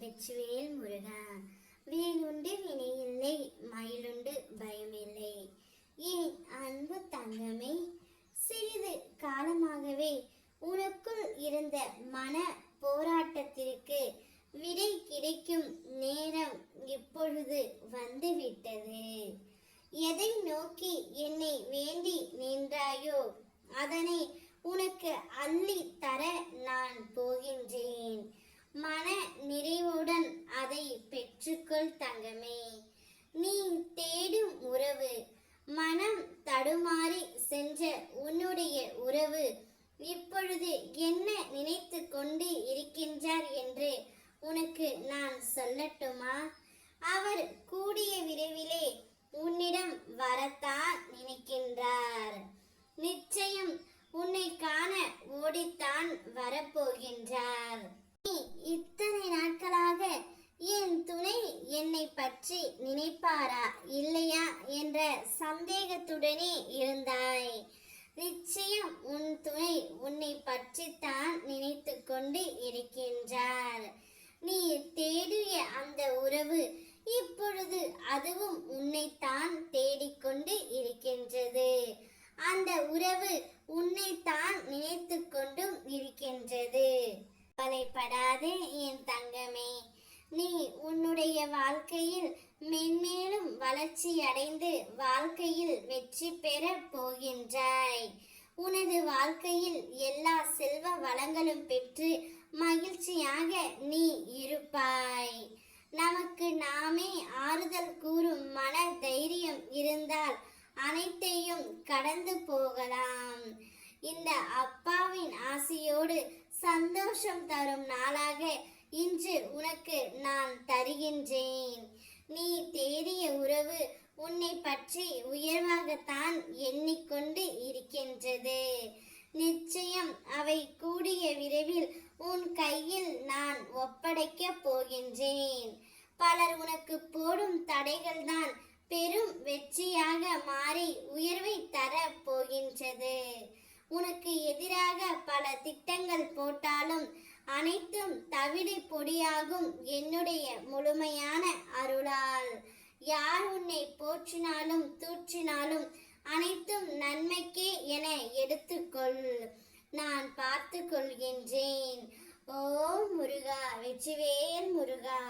வெச்சுவேல் முருகா. வேலுண்டு வினையில்லை மயிலுண்டு பயமில்லை. ஏன் அன்பு தங்கமே? சிறிது காலமாகவே உனக்குள் இருந்த மன போராட்டத்திற்கு விடை கிடைக்கும் நேரம் இப்பொழுது வந்துவிட்டது. எதை நோக்கி என்னை வேண்டி நின்றாயோ அதனை உனக்கு அள்ளி தர நான் போகின்றேன் மன நிறைவுடன் அதை பெற்றுக்கொள் தங்கமே. நீ தேடும் உறவு மனம் தடுமாறி சென்ற உன்னுடைய உறவு இப்பொழுது என்ன நினைத்து கொண்டு இருக்கின்றார் என்று உனக்கு நான் சொல்லட்டுமா? அவர் கூடிய விரைவிலே உன்னிடம் வரத்தான் நினைக்கின்றார். நிச்சயம் உன்னை காண ஓடித்தான் வரப்போகின்றார். நீ இத்தனை நாட்களாக என் துணை பற்றி நினைப்பாரா இல்லையா என்ற சந்தேகத்துடனே இருந்தாய் நிச்சயம் உன் துணை உன்னை பற்றித்தான் நினைத்து கொண்டு இருக்கின்றார். நீ தேடிய அந்த உறவு இப்பொழுது அதுவும் உன்னைத்தான் தேடிக்கொண்டு இருக்கின்றது. அந்த உறவு உன்னைத்தான் நினைத்து கொண்டும் இருக்கின்றது. கவலைப்படாதே என் தங்கமே. நீ உன்னுடைய வாழ்க்கையில் மென்மேலும் வளர்ச்சி அடைந்து வாழ்க்கையில் வெற்றி பெற போகின்றாய். உனது வாழ்க்கையில் எல்லா செல்வ வளங்களும் பெற்று மகிழ்ச்சியாக நீ இருப்பாய். நமக்கு நாமே ஆறுதல் கூறும் மன தைரியம் இருந்தால் அனைத்தையும் கடந்து போகலாம். இந்த அப்பாவின் ஆசையோடு சந்தோஷம் தரும் நாளாக உனக்கு நான் தருகின்றேன். நீ தேடிய உறவு உன்னை பற்றி உயர்வாகத்தான் எண்ணிக்கொண்டு இருக்கின்றது. நிச்சயம் அவை கூடிய விரைவில் உன் கையில் நான் ஒப்படைக்க போகின்றேன். பலர் உனக்கு போடும் தடைகள் தான் பெரும் வெற்றியாக மாறி உயர்வை தர போகின்றது. உனக்கு எதிராக பல திட்டங்கள் போட்டாலும் அனைத்தும் தவிடு பொடியாகும் என்னுடைய முழுமையான அருளால். யார் உன்னை போற்றினாலும் தூற்றினாலும் அனைத்தும் நன்மைக்கே என எடுத்துக்கொள். நான் பார்த்து கொள்கின்றேன் ஓ முருகா வெற்றிவேல் முருகா.